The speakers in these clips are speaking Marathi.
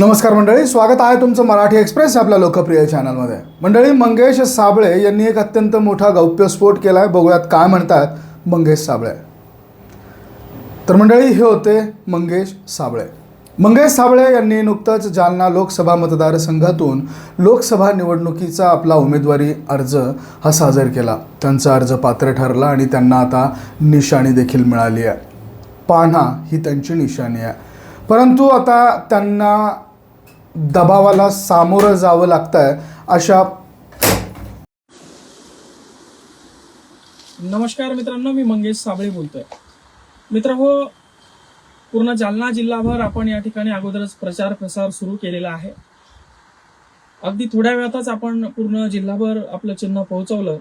नमस्कार मंडळी स्वागत आहे तुमचं मराठी एक्सप्रेस आपल्या लोकप्रिय चॅनलमध्ये. मंडळी मंगेश साबळे यांनी एक अत्यंत मोठा गौप्यस्फोट केला आहे बघूयात काय म्हणतात मंगेश साबळे. तर मंडळी हे होते मंगेश साबळे. मंगेश साबळे यांनी नुकतंच जालना लोकसभा मतदारसंघातून लोकसभा निवडणुकीचा आपला उमेदवारी अर्ज हा सादर केला. त्यांचा अर्ज पात्र ठरला आणि त्यांना आता निशाणी देखील मिळाली आहे. पान्हा ही त्यांची निशाणी आहे. परंतु आता त्यांना दबावाला सामोरं जावं लागतं आहे अशा नमस्कार मित्रांनो मी मंगेश साबळे बोलतोय. मित्र हो पूर्ण जालना जिल्हाभर आपण या ठिकाणी अगोदरच प्रचार प्रसार सुरू केलेला आहे. अगदी थोड्या वेळातच आपण पूर्ण जिल्हाभर आपलं चिन्ह पोहोचवलं.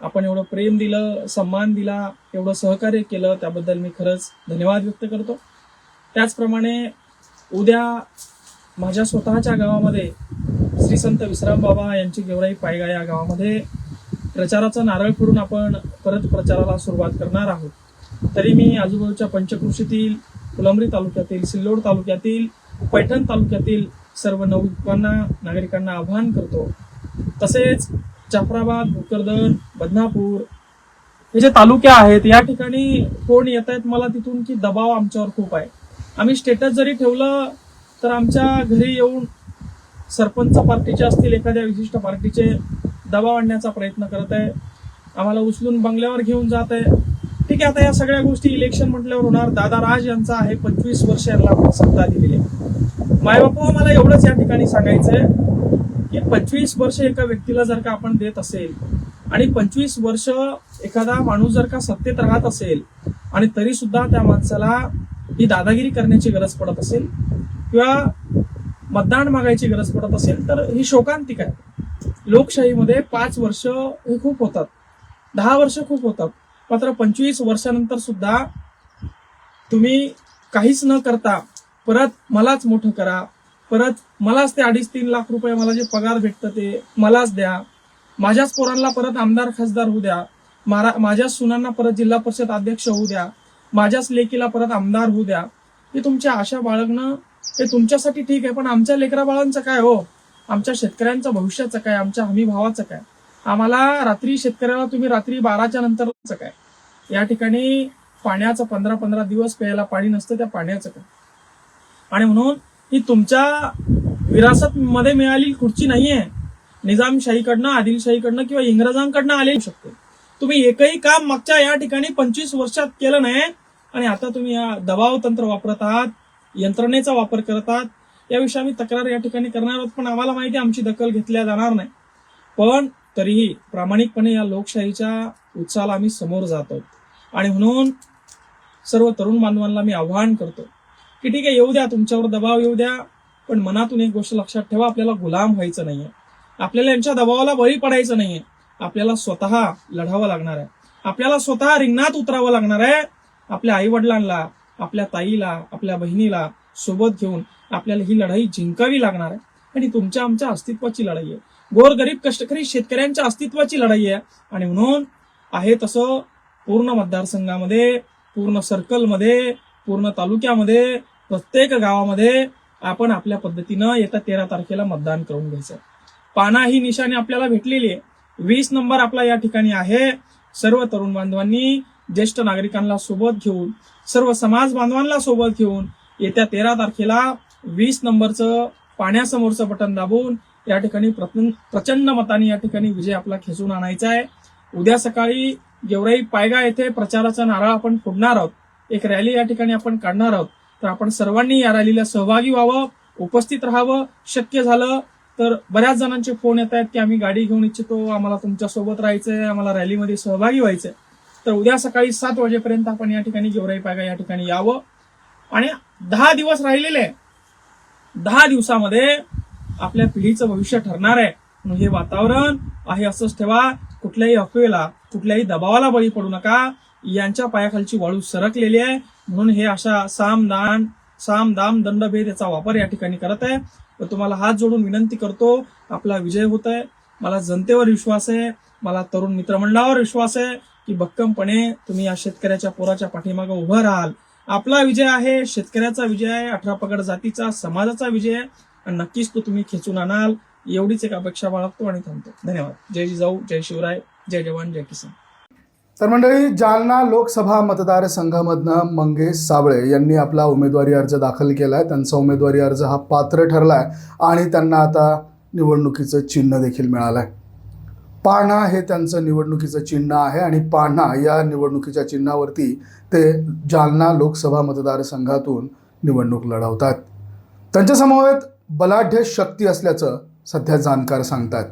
आपण एवढं प्रेम दिलं सन्मान दिला एवढं सहकार्य केलं त्याबद्दल मी खरंच धन्यवाद व्यक्त करतो. त्याचप्रमाणे उद्या माझ्या स्वतःच्या गावामध्ये श्री संत विश्राम बाबा यांची गेवराई पायगा या गावामध्ये प्रचाराचा नारळ फोडून आपण परत प्रचाराला सुरुवात करणार आहोत. तरी मी आजूबाजूच्या पंचकृषीतील फुलंबरी तालुक्यातील सिल्लोड तालुक्यातील पैठण तालुक्यातील सर्व नवयुवकांना नागरिकांना आवाहन करतो. तसेच जाफराबाद भोकरदन बदनापूर हे जे तालुके आहेत या ठिकाणी कोण येत आहेत मला तिथून की दबाव आमच्यावर खूप आहे. आम्ही स्टेटस जरी ठेवलं तर आमच्या घरी येऊन सरपंच पार्टीचे असतील एखाद्या विशिष्ट पार्टीचे दबाव आणण्याचा प्रयत्न करत आहे. आम्हाला उचलून बंगल्यावर घेऊन जात आहे. ठीक आहे आता या सगळ्या गोष्टी इलेक्शन म्हटल्यावर होणार. दादा राज यांचा आहे पंचवीस वर्ष यांना आपण सत्ता दिलेली आहे. मायबापू मला एवढंच या ठिकाणी सांगायचंय की पंचवीस वर्ष एका व्यक्तीला जर का आपण देत असेल आणि पंचवीस वर्ष एखादा माणूस जर का सत्तेत राहत असेल आणि तरी सुद्धा त्या माणसाला ही दादागिरी करण्याची गरज पडत असेल किंवा मतदान मागायची गरज पडत असेल तर ही शोकांतिक आहे. लोकशाहीमध्ये पाच वर्ष हे खूप होतात. दहा वर्ष खूप होतात. मात्र पंचवीस वर्षानंतर सुद्धा तुम्ही काहीच न करता परत मलाच मोठं करा. परत मलाच ते अडीच तीन लाख रुपये मला जे पगार भेटतं ते मलाच द्या. माझ्याच पोरांना परत आमदार खासदार होऊ द्या. मारा माझ्याच सुनांना परत जिल्हा परिषद अध्यक्ष होऊ द्या. माझ्याच लेकीला परत आमदार होऊ द्या. हे तुमच्या आशा बाळगणं हे तुमच्यासाठी ठीक आहे पण आमच्या लेकरा बाळांचं काय हो? आमच्या शेतकऱ्यांचं भविष्याचं काय? आमच्या हमी भावाचं काय? आम्हाला रात्री शेतकऱ्याला तुम्ही रात्री बाराच्या नंतरचं काय? या ठिकाणी पाण्याचं पंधरा पंधरा दिवस प्यायला पाणी नसतं त्या पाण्याचं काय? आणि म्हणून ही तुमच्या विरासत मध्ये मिळालेली खुर्ची नाहीये. निजामशाहीकडनं आदिलशाहीकडनं किंवा इंग्रजांकडनं आलेली शकते. तुम्ही एकही काम मागच्या या ठिकाणी पंचवीस वर्षात केलं नाही आणि आता तुम्ही या दबाव तंत्र वापरत आहात. यंत्रणेचा वापर करतात याविषयी आम्ही तक्रार या ठिकाणी करणार आहोत पण आम्हाला माहिती आहे आमची दखल घेतल्या जाणार नाही. पण तरीही प्रामाणिकपणे या लोकशाहीच्या उत्साहाला आम्ही समोर जात आहोत. आणि म्हणून सर्व तरुण बांधवांना मी आव्हान करतो की ठीक आहे येऊ द्या तुमच्यावर दबाव येऊ द्या पण मनातून एक गोष्ट लक्षात ठेवा आपल्याला गुलाम व्हायचं नाहीये. आपल्याला यांच्या दबावाला बळी पडायचं नाहीये. आपल्याला स्वतः लढावं लागणार आहे. आपल्याला स्वतः रिंगणात उतरावं लागणार आहे. आपल्या आई वडिलांना आपल्या ताईला आपल्या बहिणीला सोबत घेऊन आपल्याला ही लढाई जिंकावी लागणार आहे. आणि तुमच्या आमच्या अस्तित्वाची लढाई आहे. गोरगरीब कष्टकरी शेतकऱ्यांच्या अस्तित्वाची लढाई आहे. आणि म्हणून आहे तसं पूर्ण मतदारसंघामध्ये पूर्ण सर्कलमध्ये पूर्ण तालुक्यामध्ये प्रत्येक गावामध्ये आपण आपल्या पद्धतीनं येत्या तेरा तारखेला मतदान करून घ्यायचं पाना ही निशाणी आपल्याला भेटलेली आहे. वीस नंबर आपला या ठिकाणी आहे. सर्व तरुण बांधवांनी ज्येष्ठ नागरिकांना सोबत घेऊन सर्व समाज बांधवांना सोबत घेऊन येत्या तेरा तारखेला वीस नंबरचं पाण्यासमोरचं बटन दाबून या ठिकाणी प्रचंड प्रचंड मताने या ठिकाणी विजय आपला खेचून आणायचा आहे. उद्या सकाळी गेवराई पायगा येथे प्रचाराचा नारळ आपण फोडणार आहोत. एक रॅली या ठिकाणी आपण काढणार आहोत. तर आपण सर्वांनी या रॅलीला सहभागी व्हावं उपस्थित राहावं शक्य झालं तर बऱ्याच जणांचे फोन येत आहेत की आम्ही गाडी घेऊन इच्छितो आम्हाला तुमच्यासोबत राहायचंय आम्हाला रॅलीमध्ये सहभागी व्हायचंय. तर उद्या सकाळी सात वाजेपर्यंत आपण या ठिकाणी गेवराई पायगा या ठिकाणी यावं. आणि दहा दिवस राहिलेले दहा दिवसामध्ये आपल्या पिढीचं भविष्य ठरणार आहे. म्हणून हे वातावरण आहे असंच ठेवा. कुठल्याही अफवेला कुठल्याही दबावाला बळी पडू नका. यांच्या पायाखालची वाळू सरकलेली आहे. म्हणून हे अशा साम दान साम दाम दंडभेद याचा वापर या ठिकाणी करत आहे. व तुम्हाला हात जोडून विनंती करतो आपला विजय होत आहे मला जनतेवर विश्वास आहे. मला तरुण मित्रमंडळावर विश्वास आहे. की भक्कमपणे तुम्ही या शेतकऱ्याच्या पोराच्या पाठीमागे उभं राहाल. आपला विजय आहे शेतकऱ्याचा विजय आहे अठरा पगड जातीचा समाजाचा विजय आहे. आणि नक्कीच तो तुम्ही खेचून आणाल. एवढीच एक अपेक्षा बाळगतो आणि थांबतो. धन्यवाद. जय जिजाऊ जय शिवराय जय जवान जय किसान. तर मंडळी जालना लोकसभा मतदारसंघामधनं मंगेश साबळे यांनी आपला उमेदवारी अर्ज दाखल केला आहे त्यांचा उमेदवारी अर्ज हा पात्र ठरला आहे आणि त्यांना आता निवडणुकीचं चिन्ह देखील मिळालं आहे पाणा हे त्यांचं निवडणुकीचं चिन्ह आहे आणि पाणा या निवडणुकीच्या चिन्हावरती ते जालना लोकसभा मतदारसंघातून निवडणूक लढवतात. त्यांच्या समवेत बलाढ्य शक्ती असल्याचं सध्या जाणकार सांगतात.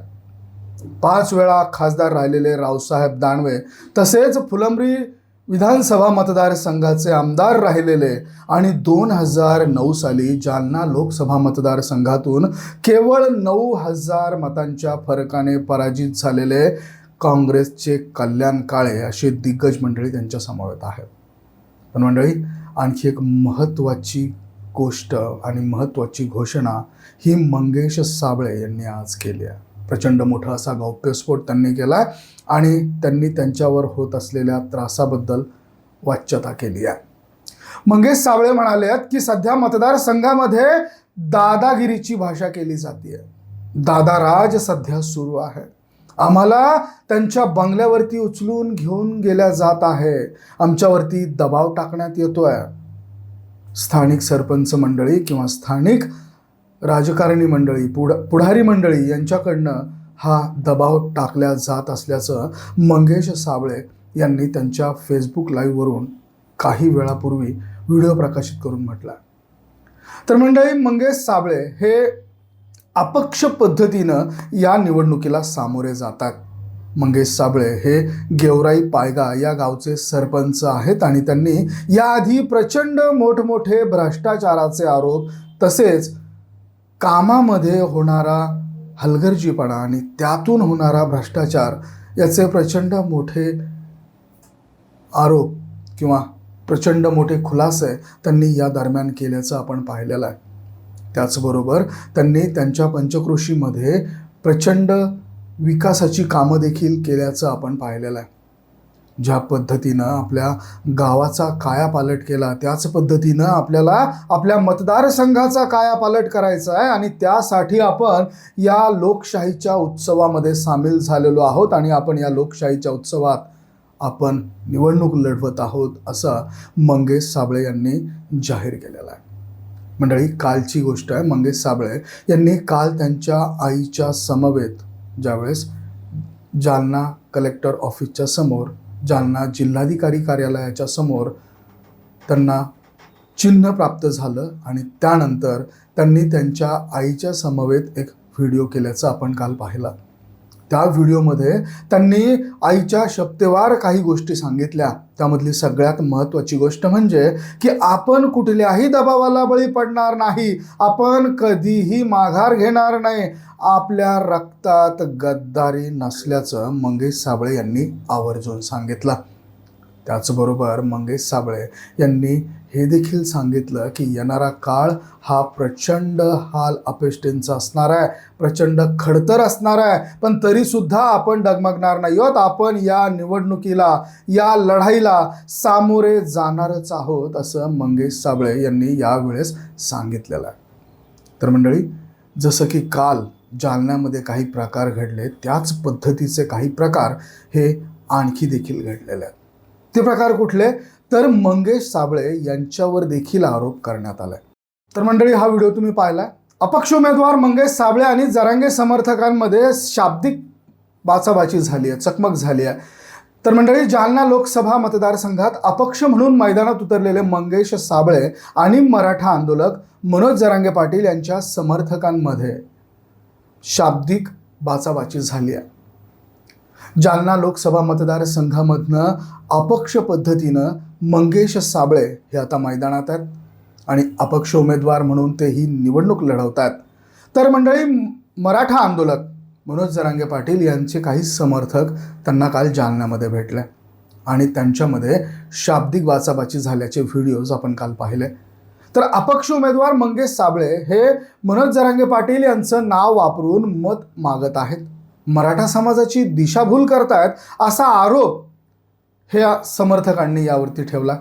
पाच वेळा खासदार राहिलेले रावसाहेब दानवे तसेच फुलंब्री विधानसभा मतदारसंघाचे आमदार राहिलेले आणि दोन हजार नऊ साली जालना लोकसभा मतदारसंघातून केवळ नऊ हजार मतांच्या फरकाने पराजित झालेले काँग्रेसचे कल्याण काळे असे दिग्गज मंडळी त्यांच्या समवेत आहेत. पण मंडळी आणखी एक महत्त्वाची गोष्ट आणि महत्त्वाची घोषणा ही मंगेश साबळे यांनी आज केली आहे. प्रचंड मोठा असा गौप्यस्फोट त्यांनी केला आहे आणि त्यांनी त्यांच्यावर होत असलेल्या त्रासाबद्दल वाच्यता केली आहे. मंगेश सावळे म्हणाले आहेत की सध्या मतदारसंघामध्ये दादागिरीची भाषा केली जाते. दादाराज सध्या सुरू आहे. आम्हाला त्यांच्या बंगल्यावरती उचलून घेऊन गेल्या जात आहे. आमच्यावरती दबाव टाकण्यात येतो आहे स्थानिक सरपंच मंडळी किंवा स्थानिक राजकारणी मंडळी पुढ पुढारी मंडळी यांच्याकडनं हा दबाव टाकला जात असल्याचं मंगेश साबळे यांनी त्यांच्या फेसबुक लाईव्हवरून काही वेळापूर्वी व्हिडिओ प्रकाशित करून म्हटला. तर मंडळी मंगेश साबळे हे अपक्ष पद्धतीनं या निवडणुकीला सामोरे जातात. मंगेश साबळे हे गेवराई पायगा या गावचे सरपंच आहेत आणि त्यांनी याआधी प्रचंड मोठमोठे भ्रष्टाचाराचे आरोप तसेच कामामध्ये होणारा हलगर्जीपणा आणि त्यातून होणारा भ्रष्टाचार याचे प्रचंड मोठे आरोप किंवा प्रचंड मोठे खुलासे त्यांनी या दरम्यान केल्याचं आपण पाहिलेलं आहे. त्याचबरोबर त्यांनी त्यांच्या पंचकृषीमध्ये प्रचंड विकासाची कामं देखील केल्याचं आपण पाहिलेलं आहे. ज्या पद्धतीनं आपल्या गावाचा कायापालट केला त्याच पद्धतीनं आपल्याला आपल्या मतदारसंघाचा कायापालट करायचा आहे आणि त्यासाठी आपण या लोकशाहीच्या उत्सवामध्ये सामील झालेलो आहोत आणि आपण या लोकशाहीच्या उत्सवात आपण निवडणूक लढवत आहोत असं मंगेश साबळे यांनी जाहीर केलेलं आहे. मंडळी कालची गोष्ट आहे. मंगेश साबळे यांनी काल त्यांच्या आईच्या समवेत ज्यावेळेस जालना कलेक्टर ऑफिसच्या समोर जालना जिल्हाधिकारी कार्यालयाच्या समोर त्यांना चिन्ह प्राप्त झालं आणि त्यानंतर त्यांनी त्यांच्या आईच्या समवेत एक व्हिडिओ केल्याचं आपण काल पाहिला. त्या व्हिडिओमध्ये त्यांनी आईच्या शब्देवार काही गोष्टी सांगितल्या. त्यामधली सगळ्यात महत्त्वाची गोष्ट म्हणजे की आपण कुठल्याही दबावाला बळी पडणार नाही. आपण कधीही माघार घेणार नाही. आपल्या रक्तात गद्दारी नसल्याचं मंगेश साबळे यांनी आवर्जून सांगितलं. त्याचबरोबर मंगेश साबळे यांनी हे देखील सांगितलं की येणारा काळ हा प्रचंड हाल अपेष्टींचा असणार आहे. प्रचंड खडतर असणार आहे. पण तरीसुद्धा आपण डगमगणार नाही आहोत आपण या निवडणुकीला या लढाईला सामोरे जाणारच आहोत असं मंगेश साबळे यांनी यावेळेस सांगितलेलं आहे. तर मंडळी जसं की काल जालन्यामध्ये काही प्रकार घडले त्याच पद्धतीचे काही प्रकार हे आणखी देखील घडलेले आहेत. ते प्रकार कुठले? तर मंगेश साबळे यांच्यावर देखील आरोप करण्यात आलाय. तर मंडळी हा व्हिडिओ तुम्ही पाहिलाय. अपक्ष उमेदवार मंगेश साबळे आणि जरांगे समर्थकांमध्ये शाब्दिक बाचाबाची झाली आहे चकमक झाली आहे तर मंडळी जालना लोकसभा मतदारसंघात अपक्ष म्हणून मैदानात उतरलेले मंगेश साबळे आणि मराठा आंदोलक मनोज जरांगे पाटील यांच्या समर्थकांमध्ये शाब्दिक बाचाबाची झाली आहे जालना लोकसभा मतदारसंघामधनं अपक्ष पद्धतीनं मंगेश साबळे हे आता मैदानात आहेत आणि अपक्ष उमेदवार म्हणून ते ही निवडणूक लढवत आहेत तर मंडळी मराठा आंदोलक मनोज जरांगे पाटील यांचे काही समर्थक त्यांना काल जालन्यामध्ये भेटले आणि त्यांच्यामध्ये शाब्दिक वाचाबाची झाल्याचे व्हिडिओज आपण काल पाहिले. तर अपक्ष उमेदवार मंगेश साबळे हे मनोज जरांगे पाटील यांचं नाव वापरून मत मागत आहेत. मराठा समाजाची दिशाभूल करतायत असा आरोप हे या समर्थकांनी यावरती ठेवला.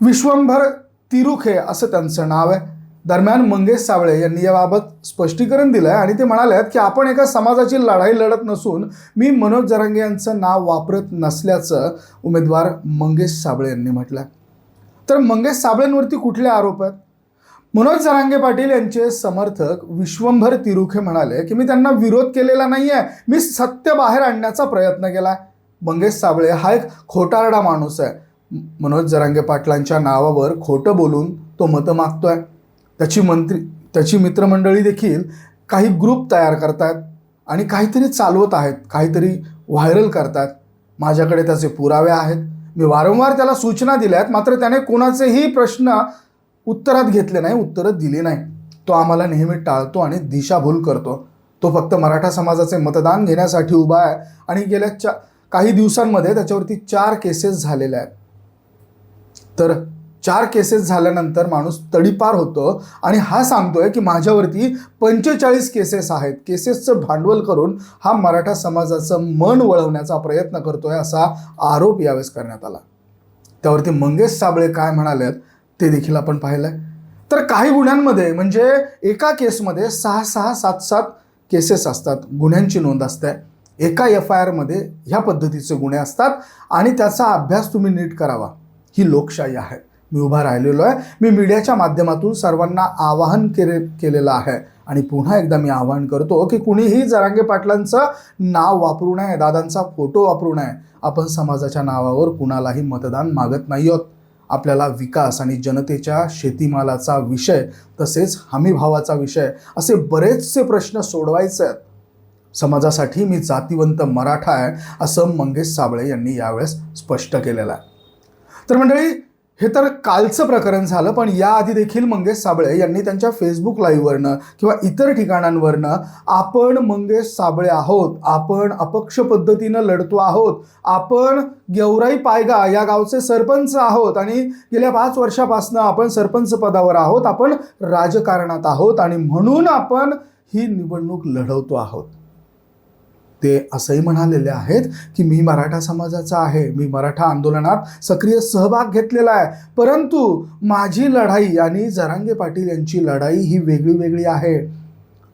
विश्वंभर तिरुखे असं त्यांचं नाव आहे. दरम्यान मंगेश सावळे यांनी याबाबत स्पष्टीकरण दिलं आहे आणि ते म्हणाले आहेत की आपण एका समाजाची लढाई लढत नसून मी मनोज जरांगे यांचं नाव वापरत नसल्याचं उमेदवार मंगेश साबळे यांनी म्हटलं तर मंगेश साबळेंवरती कुठले आरोप आहेत? मनोज जरांगे पाटील यांचे समर्थक विश्वंभर तिरुखे म्हणाले की मी त्यांना विरोध केलेला नाही आहे मी सत्य बाहेर आणण्याचा प्रयत्न केला आहे मंगेश साबळे हा एक खोटारडा माणूस आहे. मनोज जरांगे पाटलांच्या नावावर खोटं बोलून तो मतं मागतोय. त्याची मंत्री त्याची मित्रमंडळी देखील काही ग्रुप तयार करतात आणि काहीतरी चालवत आहेत काहीतरी व्हायरल करतात. माझ्याकडे त्याचे पुरावे आहेत. मी वारंवार त्याला सूचना दिल्या आहेत मात्र त्याने कोणाचेही प्रश्न उत्तरात घेतले नाही उत्तरं दिली नाही. तो आम्हाला नेहमी टाळतो आणि दिशाभूल करतो. तो फक्त मराठा समाजाचे मतदान घेण्यासाठी उभा आहे आणि गेल्या चा काही दिवसांमध्ये त्याच्यावरती चार केसेस झालेल्या आहेत. तर चार केसेस झाल्यानंतर माणूस तडीपार होतो आणि हा सांगतोय की माझ्यावरती पंचेचाळीस केसेस आहेत. केसेसचं भांडवल करून हा मराठा समाजाचं मन वळवण्याचा प्रयत्न करतोय असा आरोप यावेळेस करण्यात आला. त्यावरती मंगेश साबळे काय म्हणाले ते देखील आपण पाहिलंय. तर काही गुन्ह्यांमध्ये म्हणजे एका केसमध्ये सहा सहा सात सात केसेस असतात. गुन्ह्यांची नोंद असते. एका एफ आय आरमध्ये ह्या पद्धतीचे गुन्हे असतात आणि त्याचा अभ्यास तुम्ही नीट करावा. ही लोकशाही आहे. मी उभा राहिलेलो आहे. मी मीडियाच्या माध्यमातून सर्वांना आवाहन केले केलेलं आहे. आणि पुन्हा एकदा मी आवाहन करतो की कुणीही जरांगे पाटलांचं नाव वापरू नये दादांचा फोटो वापरू नये. आपण समाजाच्या नावावर कुणालाही मतदान मागत नाही आहोत. आपल्याला विकास आणि जनतेच्या शेतीमालाचा विषय तसेच हमीभावाचा विषय असे बरेचसे प्रश्न सोडवायचे आहेत. समाजासाठी मी जातीवंत मराठा आहे असं मंगेश साबळे यांनी यावेळेस स्पष्ट केलेलं आहे. तर मंडळी हे तर कालचं प्रकरण झालं पण याआधी देखील मंगेश साबळे यांनी त्यांच्या फेसबुक लाईव्हवरनं किंवा इतर ठिकाणांवरनं आपण मंगेश साबळे आहोत आपण अपक्ष पद्धतीनं लढतो आहोत आपण गेवराई पायगा या गावचे सरपंच आहोत आणि गेल्या पाच वर्षापासनं आपण सरपंच पदावर आहोत आपण राजकारणात आहोत आणि म्हणून आपण ही निवडणूक लढवतो आहोत. ते असंही म्हणालेले आहेत की मी मराठा समाजाचा आहे मी मराठा आंदोलनात सक्रिय सहभाग घेतलेला आहे. परंतु माझी लढाई आणि जरांगे पाटील यांची लढाई ही वेगळी वेगळी आहे.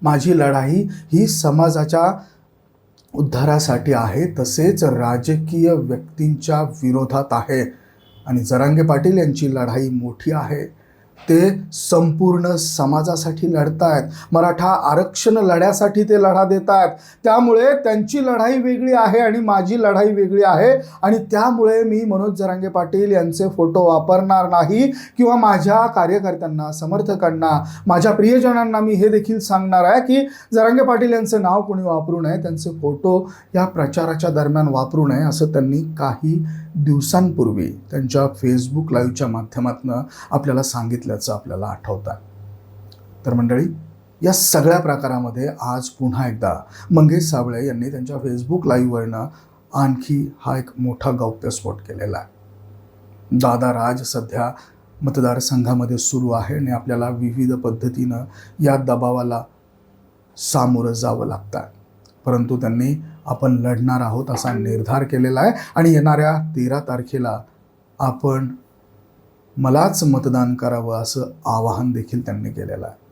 माझी लढाई ही समाजाच्या उद्धारासाठी आहे तसेच राजकीय व्यक्तींच्या विरोधात आहे. आणि जरांगे पाटील यांची लढाई मोठी आहे. ते संपूर्ण समाजासाठी लढतायत. मराठा आरक्षण लढ्यासाठी ते लढा देत आहेत त्यामुळे त्यांची लढाई वेगळी आहे आणि माझी लढाई वेगळी आहे. आणि त्यामुळे मी मनोज जरांगे पाटील यांचे फोटो वापरणार नाही किंवा माझ्या कार्यकर्त्यांना समर्थकांना माझ्या प्रियजनांना मी हे देखील सांगणार आहे की जरांगे पाटील यांचं नाव कोणी वापरू नये त्यांचे फोटो या प्रचाराच्या दरम्यान वापरू नये असं त्यांनी काही दिवसांपूर्वी त्यांच्या फेसबुक लाईव्हच्या माध्यमातून आपल्याला सांगितलं. सांगितल्याचं आपल्याला आठवतं. तर मंडळी या सगळ्या प्रकारामध्ये आज पुन्हा एकदा मंगेश साबळे यांनी त्यांच्या फेसबुक लाईव्हवरनं आणखी हा एक मोठा गौप्यस्फोट केलेला आहे. दादा राज सध्या मतदारसंघामध्ये सुरू आहे आणि आपल्याला विविध पद्धतीनं या दबावाला सामोरं जावं लागतं परंतु त्यांनी आपण लढणार आहोत असा निर्धार केलेला आहे आणि येणाऱ्या तेरा तारखेला आपण मलाच मतदान करावं असं आवाहन देखील त्यांनी केलेलं आहे.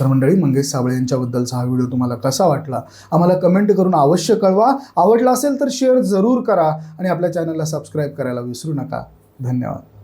तर मंडळी मंगेश साबळे यांच्याबद्दलचा हा व्हिडिओ तुम्हाला कसा वाटला? आम्हाला कमेंट करून अवश्य कळवा. आवडला असेल तर शेअर जरूर करा आणि आपल्या चॅनलला सबस्क्राईब करायला विसरू नका. धन्यवाद.